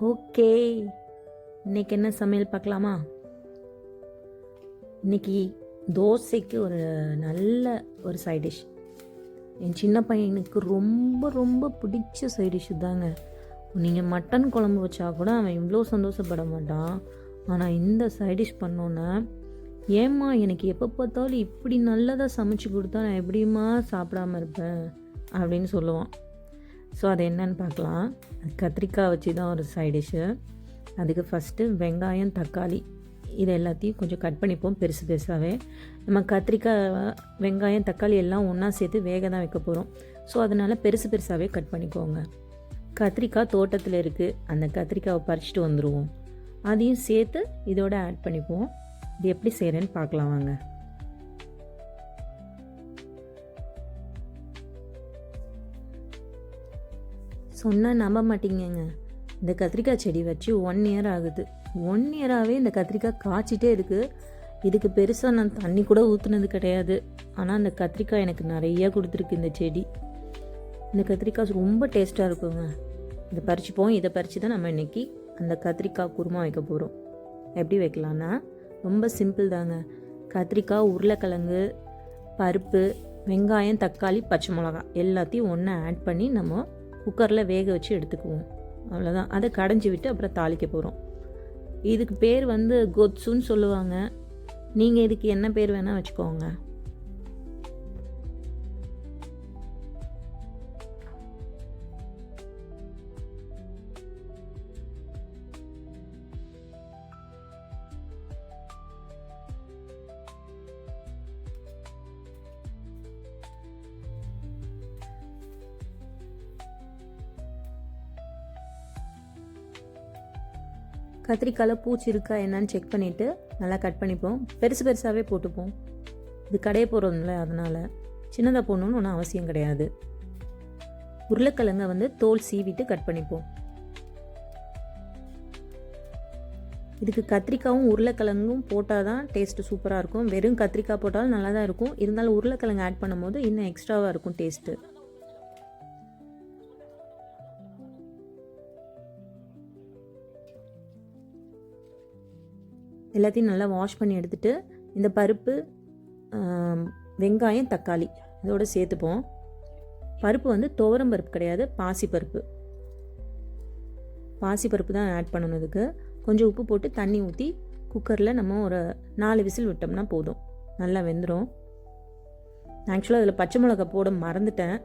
Okay. இன்னைக்கு என்ன சமையல் பார்க்கலாமா? இன்னைக்கு தோசைக்கு ஒரு நல்ல ஒரு சைட் டிஷ் என் சின்ன பையனுக்கு ரொம்ப ரொம்ப பிடிச்ச சைட் டிஷ் தாங்க. நீங்கள் மட்டன் குழம்பு வச்சா கூட அவன் இவ்வளோ சந்தோஷப்பட மாட்டான். ஆனால் இந்த சைட் டிஷ் பண்ணோன்னே ஏம்மா எனக்கு எப்போ பார்த்தாலும் இப்படி நல்லதாக சமைச்சு கொடுத்தா நான் எப்படிம்மா சாப்பிடாம இருப்பேன்? அப்படின்னு சொல்லுவான். ஸோ அது என்னன்னு பார்க்கலாம். அது கத்திரிக்காய் வச்சு தான் ஒரு சைட் டிஷ்ஷு அதுக்கு ஃபஸ்ட்டு வெங்காயம் தக்காளி இது எல்லாத்தையும் கொஞ்சம் கட் பண்ணிப்போம் பெருசு பெருசாகவே நம்ம கத்திரிக்காய் வெங்காயம் தக்காளி எல்லாம் ஒன்றா சேர்த்து வேக தான் வைக்க போகிறோம் ஸோ அதனால் பெருசு பெருசாகவே கட் பண்ணிக்கோங்க. கத்திரிக்காய் தோட்டத்தில் இருக்குது அந்த கத்திரிக்காவை பறிச்சுட்டு வந்துடுவோம் அதையும் சேர்த்து இதோட ஆட் பண்ணிப்போம். இது எப்படி செய்கிறேன்னு பார்க்கலாம் வாங்க. சொன்னால் நம்ப மாட்டீங்கங்க இந்த கத்திரிக்காய் செடி வச்சு ஒன் இயர் ஆகுது. ஒன் இயராகவே இந்த கத்திரிக்காய் காய்ச்சிட்டே இருக்குது இதுக்கு பெருசாக நான் தண்ணி கூட ஊற்றுனது கிடையாது. ஆனால் அந்த கத்திரிக்காய் எனக்கு நிறையா கொடுத்துருக்கு இந்த செடி. இந்த கத்திரிக்காய் ரொம்ப டேஸ்ட்டாக இருக்குங்க. இதை பறிச்சுப்போம். இதை பறித்து தான் நம்ம இன்றைக்கி அந்த கத்திரிக்காய் குருமா வைக்க போகிறோம் எப்படி வைக்கலான்னா ரொம்ப சிம்பிள் தாங்க. கத்திரிக்காய் உருளைக்கிழங்கு பருப்பு வெங்காயம் தக்காளி பச்சை மிளகாய் எல்லாத்தையும் ஒன்றா ஆட் பண்ணி நம்ம குக்கரில் வேக வச்சு எடுத்துக்குவோம். அவ்வளோதான் அதை கடைஞ்சி விட்டு அப்புறம் தாளிக்க போகிறோம் இதுக்கு பேர் வந்து கொத்ஸுன்னு சொல்லுவாங்க. நீங்கள் இதுக்கு என்ன பேர் வேணால் வச்சுக்கோங்க. கத்திரிக்காயில் பூச்சி இருக்கா என்னன்னு செக் பண்ணிவிட்டு நல்லா கட் பண்ணிப்போம். பெருசு பெருசாகவே போட்டுப்போம். இது கடைய போகிறோம்ல அதனால் சின்னதாக போடணும்னு ஒன்றும் அவசியம் கிடையாது. உருளைக்கிழங்க வந்து தோல் சீவிட்டு கட் பண்ணிப்போம். இதுக்கு கத்திரிக்காவும் உருளைக்கிழங்கும் போட்டால் தான் டேஸ்ட்டு சூப்பராக இருக்கும். வெறும் கத்திரிக்காய் போட்டாலும் நல்லா தான் இருக்கும். இருந்தாலும் உருளைக்கிழங்கு ஆட் பண்ணும்போது இன்னும் எக்ஸ்ட்ராவாக இருக்கும் டேஸ்ட்டு எல்லாத்தையும் நல்லா வாஷ் பண்ணி எடுத்துகிட்டு இந்த பருப்பு வெங்காயம் தக்காளி இதோட சேர்த்துப்போம். பருப்பு வந்து துவரம் பருப்பு கிடையாது பாசிப்பருப்பு பாசிப்பருப்பு தான் ஆட் பண்ணணும் இதுக்கு. கொஞ்சம் உப்பு போட்டு தண்ணி ஊற்றி குக்கரில் நம்ம ஒரு நாலு விசில் விட்டோம்னா போதும். நல்லா வெந்துடும் ஆக்சுவலாக அதில் பச்சை மிளகா போட மறந்துட்டேன்.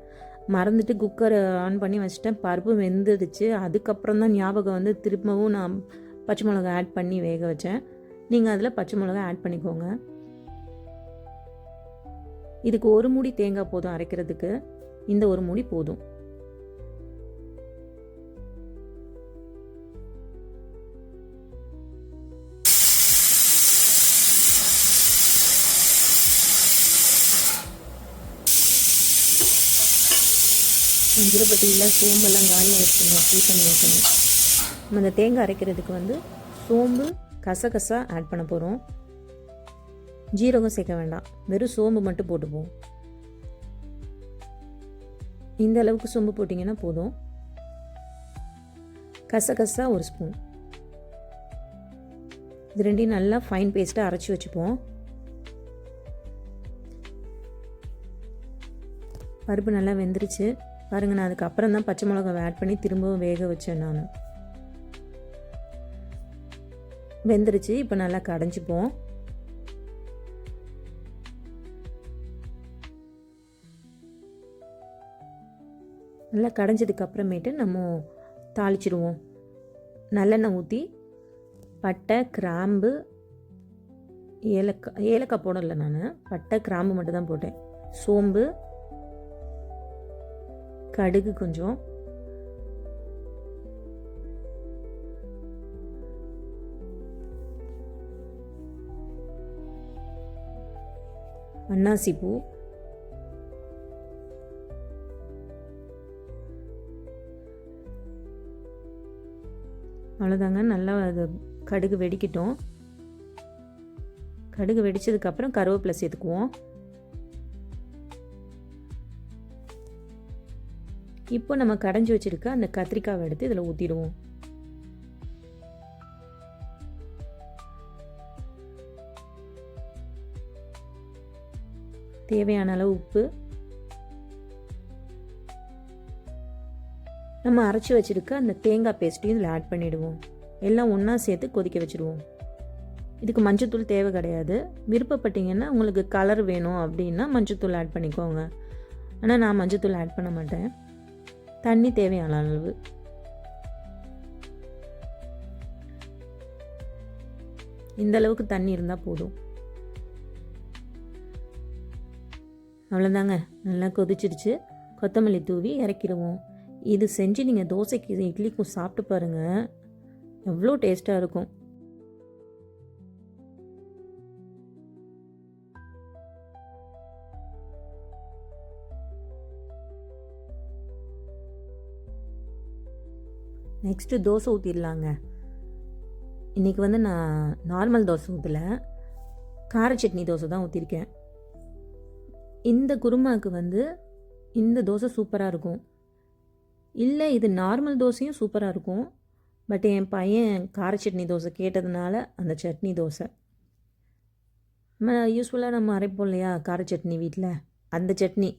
மறந்துட்டு குக்கரை ஆன் பண்ணி வச்சுட்டேன். பருப்பு வெந்துடுச்சு. அதுக்கப்புறம் தான் ஞாபகம் வந்து திரும்பவும் நான் பச்சை மிளகா ஆட் பண்ணி வேக வச்சேன். நீங்கள் அதில் பச்சை மிளகா ஆட் பண்ணிக்கோங்க. இதுக்கு ஒரு மூடி தேங்காய் போதும் அரைக்கிறதுக்கு. இந்த ஒரு மூடி போதும். மஞ்சள்பட்டியில் சோம்பெல்லாம் காலி ஆயிடுச்சுங்க ஃப்ரீ பண்ணி வைக்கணும். நம்ம இந்த தேங்காய் அரைக்கிறதுக்கு வந்து சோம்பு கசகசா ஆட் பண்ண போகிறோம் ஜீரகம் சேர்க்க வேண்டாம். வெறும் சோம்பு மட்டும் போட்டுப்போம். இந்த அளவுக்கு சோம்பு போட்டிங்கன்னா போதும். கசகசா ஒரு ஸ்பூன் இது ரெண்டையும் நல்லா ஃபைன் பேஸ்ட்டாக அரைச்சி வச்சுப்போம். பருப்பு நல்லா வெந்துருச்சு. பாருங்கள் நான் அதுக்கப்புறம் தான் பச்சை மிளகாவை ஆட் பண்ணி திரும்பவும் வேக வச்சேன் நான். வெந்துருச்சு. இப்போ நல்லா கடைஞ்சிப்போம். நல்லா கடைஞ்சதுக்கு அப்புறமேட்டு நம்ம தாளிச்சிடுவோம். நல்லெண்ணெய் ஊற்றி பட்டை கிராம்பு ஏலக்காய் ஏலக்காய் போடல நான். பட்டை கிராம்பு மட்டும் தான் போட்டேன். சோம்பு கடுகு கொஞ்சம். அன்னாசி பூ அவ்வளோதாங்க நல்லா அது கடுகு வெடிக்கட்டும். கடுகு வெடிச்சதுக்கப்புறம் கருவேப்பிலை சேர்த்துக்குவோம். இப்போ நம்ம கடைஞ்சி வச்சுருக்க அந்த கத்திரிக்காவை எடுத்து இதில் ஊற்றிடுவோம் தேவையான அளவு உப்பு. நம்ம அரைச்சி வச்சுருக்க அந்த தேங்காய் பேஸ்ட்டையும் இதில் ஆட் பண்ணிவிடுவோம் எல்லாம் ஒன்றா சேர்த்து கொதிக்க வச்சுருவோம். இதுக்கு மஞ்சத்தூள் தேவை கிடையாது. விருப்பப்பட்டீங்கன்னா உங்களுக்கு கலர் வேணும் அப்படின்னா மஞ்சத்தூள் ஆட் பண்ணிக்கோங்க. ஆனால் நான் மஞ்சத்தூள் ஆட் பண்ண மாட்டேன். தண்ணி தேவையான அளவு. இந்த அளவுக்கு தண்ணி இருந்தால் போதும். அவ்வளோதாங்க நல்லா கொதிச்சிருச்சு கொத்தமல்லி தூவி இறக்கிடுவோம். இது செஞ்சு நீங்கள் தோசைக்கு இட்லிக்கும் சாப்பிட்டு பாருங்கள் எவ்வளோ டேஸ்ட்டாக இருக்கும். நெக்ஸ்ட்டு தோசை ஊற்றிடலாங்க இன்றைக்கி வந்து நான் நார்மல் தோசை ஊற்றல கார சட்னி தோசை தான் ஊற்றிருக்கேன் இந்த குருமாவுக்கு வந்து இந்த தோசை சூப்பராக இருக்கும். இல்லை இது நார்மல் தோசையும் சூப்பராக இருக்கும். பட் என் பையன் கார சட்னி தோசை கேட்டதுனால அந்த சட்னி தோசை. நம்ம யூஸ்ஃபுல்லாக நம்ம அரைப்போம் இல்லையா கார சட்னி வீட்டில் அந்த சட்னி.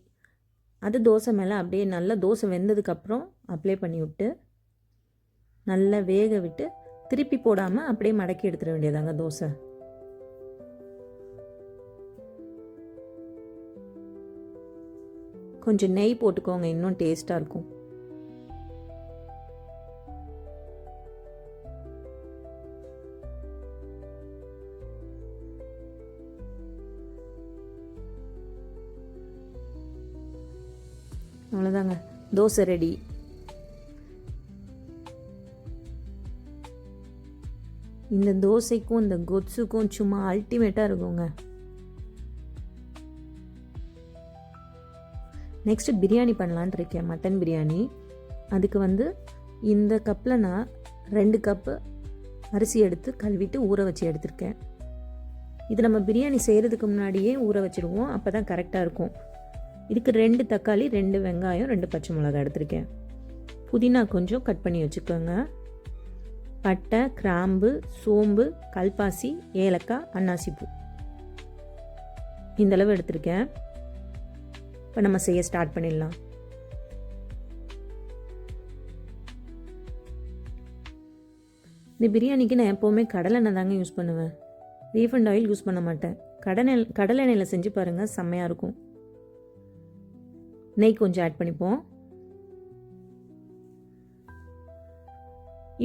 அது தோசை மேலே அப்படியே நல்லா தோசை வெந்ததுக்கப்புறம் அப்ளை பண்ணி விட்டு நல்லா வேக விட்டு திருப்பி போடாமல் அப்படியே மடக்கி எடுத்துட வேண்டியதாங்க தோசை. கொஞ்சம் நெய் போட்டுக்கோங்க இன்னும் டேஸ்ட்டாக இருக்கும். அவ்வளோதாங்க தோசை ரெடி இந்த தோசைக்கும் இந்த கொத்ஸுக்கும் சும்மா அல்டிமேட்டாக இருக்குங்க. நெக்ஸ்ட்டு பிரியாணி பண்ணலான்ட்டு இருக்கேன் மட்டன் பிரியாணி. அதுக்கு வந்து இந்த கப்பில் நான் ரெண்டு கப்பு அரிசி எடுத்து கழுவிட்டு ஊற வச்சு எடுத்திருக்கேன். இது நம்ம பிரியாணி செய்கிறதுக்கு முன்னாடியே ஊற வச்சுருவோம் அப்போ தான் கரெக்டாக இருக்கும். இதுக்கு ரெண்டு தக்காளி ரெண்டு வெங்காயம் ரெண்டு பச்சை மிளகாய் எடுத்திருக்கேன். புதினா கொஞ்சம் கட் பண்ணி வச்சுக்கோங்க. பட்டை கிராம்பு சோம்பு கல்பாசி ஏலக்காய் அன்னாசிப்பூ. இந்தளவு எடுத்திருக்கேன். இப்போ நம்ம செய்ய ஸ்டார்ட் பண்ணிடலாம். இந்த பிரியாணிக்கு நான் எப்போவுமே கடலெண்ணெய் தாங்க யூஸ் பண்ணுவேன். ரீஃபண்ட் ஆயில் யூஸ் பண்ண மாட்டேன். கடலை கடலெண்ணெயில் செஞ்சு பாருங்கள் செம்மையாக இருக்கும். நெய் கொஞ்சம் ஆட் பண்ணிப்போம்.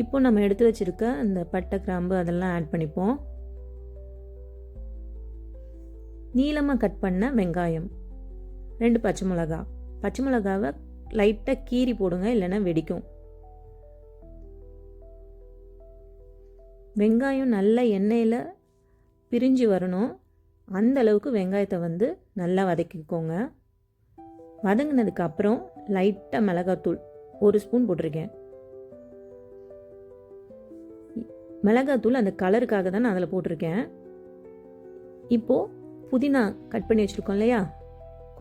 இப்போ நம்ம எடுத்து வச்சுருக்க இந்த பட்டை கிராம்பு அதெல்லாம் ஆட் பண்ணிப்போம். நீளமாக கட் பண்ண வெங்காயம். ரெண்டு பச்சை மிளகா. பச்சை மிளகாவை லைட்டாக கீறி போடுங்க இல்லைன்னா வெடிக்கும். வெங்காயம் நல்ல எண்ணெயில் பிரிஞ்சு வரணும். அந்த அளவுக்கு வெங்காயத்தை வந்து நல்லா வதக்கிக்கோங்க. வதங்கினதுக்கு அப்புறம் லைட்டாக மிளகாத்தூள் ஒரு ஸ்பூன் போட்டிருக்கேன். மிளகாத்தூள் அந்த கலருக்காக தான் நான் அதில் போட்டிருக்கேன். இப்போது புதினா கட் பண்ணி வச்சுருக்கோம் இல்லையா?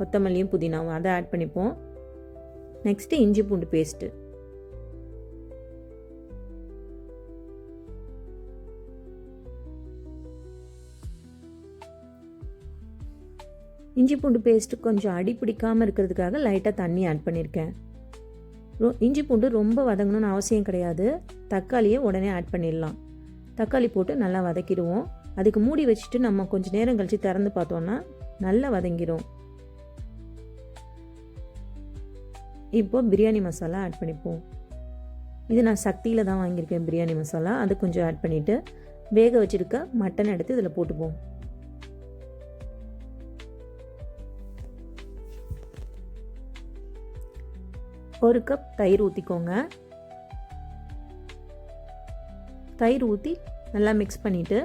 கொத்தமல்லியும் புதினாவும் அதை ஆட் பண்ணிப்போம். நெக்ஸ்ட்டு இஞ்சி பூண்டு பேஸ்ட்டு இஞ்சி பூண்டு பேஸ்ட்டு கொஞ்சம் அடி பிடிக்காமல் இருக்கிறதுக்காக லைட்டாக தண்ணி ஆட் பண்ணியிருக்கேன் இஞ்சி பூண்டு ரொம்ப வதங்கணும்னு அவசியம் கிடையாது. தக்காளியை உடனே ஆட் பண்ணிடலாம். தக்காளி போட்டு நல்லா வதக்கிடுவோம். அதுக்கு மூடி வச்சுட்டு நம்ம கொஞ்சம் நேரம் கழித்து திறந்து பார்த்தோன்னா நல்லா வதங்கிடும் இப்போது பிரியாணி மசாலா ஆட் பண்ணிப்போம். இது நான் சக்தியில் தான் வாங்கியிருக்கேன் பிரியாணி மசாலா. அது கொஞ்சம் ஆட் பண்ணிவிட்டு வேக வச்சுருக்க மட்டன் எடுத்து இதில் போட்டுப்போம். ஒரு கப் தயிர் ஊற்றிக்கோங்க தயிர் ஊற்றி நல்லா மிக்ஸ் பண்ணிவிட்டு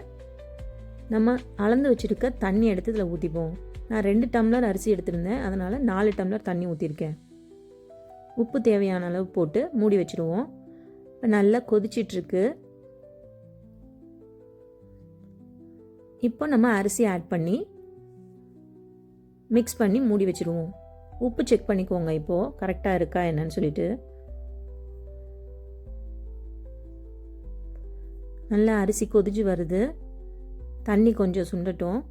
நம்ம அளந்து வச்சுருக்க தண்ணி எடுத்து இதில் ஊற்றிப்போம் நான் ரெண்டு டம்ளர் அரிசி எடுத்திருந்தேன். அதனால் நாலு டம்ளர் தண்ணி ஊற்றிருக்கேன் உப்பு தேவையான அளவு போட்டு மூடி வச்சுருவோம். இப்போ நல்லா கொதிச்சிட்ருக்கு. இப்போ நம்ம அரிசி ஆட் பண்ணி மிக்ஸ் பண்ணி மூடி வச்சுருவோம். உப்பு செக் பண்ணிக்கோங்க இப்போது கரெக்டாக இருக்கா என்னன்னு சொல்லிட்டு. நல்லா அரிசி கொதிச்சு வருது. தண்ணி கொஞ்சம் சுண்டட்டும்.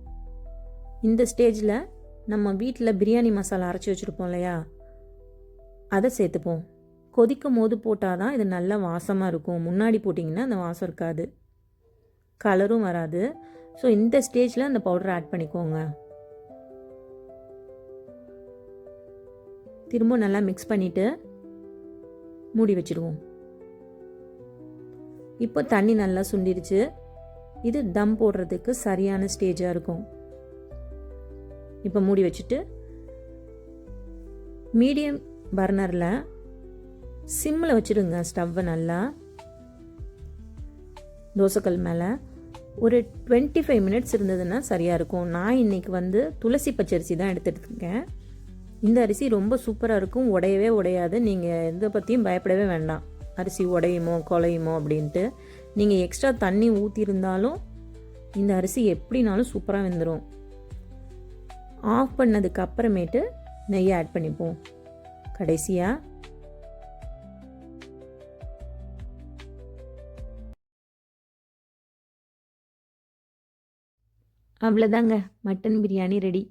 இந்த ஸ்டேஜில் நம்ம வீட்டில் பிரியாணி மசாலா அரைச்சி வச்சுருப்போம் இல்லையா? அதை சேர்த்துப்போம். கொதிக்கும் போது போட்டால் தான் இது நல்லா வாசமாக இருக்கும். முன்னாடி போட்டிங்கன்னா அந்த வாசம் இருக்காது. கலரும் வராது. ஸோ இந்த ஸ்டேஜில் அந்த பவுடரை ஆட் பண்ணிக்கோங்க. திரும்ப நல்லா மிக்ஸ் பண்ணிவிட்டு மூடி வச்சுடுவோம். இப்போ தண்ணி நல்லா சுண்டிருச்சு. இது தம் போடுறதுக்கு சரியான ஸ்டேஜாக இருக்கும். இப்போ மூடி வச்சுட்டு மீடியம் பர்னரில். சிம்மில் வச்சுடுங்க ஸ்டவ்வை நல்லா. தோசைக்கல் மேலே. ஒரு டுவெண்ட்டி ஃபைவ் மினிட்ஸ் இருந்ததுன்னா சரியாக இருக்கும். நான் இன்னைக்கு வந்து துளசி பச்சரிசி தான் எடுத்துகிட்ருக்கேன் இந்த அரிசி ரொம்ப சூப்பராக இருக்கும். உடையவே உடையாது. நீங்கள் எதை பற்றியும் பயப்படவே வேண்டாம். அரிசி உடையுமோ குலையுமோ அப்படின்ட்டு. நீங்கள் எக்ஸ்ட்ரா தண்ணி ஊற்றிருந்தாலும் இந்த அரிசி எப்படினாலும் சூப்பராக வெந்துடும் ஆஃப் பண்ணதுக்கு அப்புறமேட்டு நெய்யை ஆட் பண்ணிப்போம். கடைசியாக அவ்வளோதாங்க மட்டன் பிரியாணி ரெடி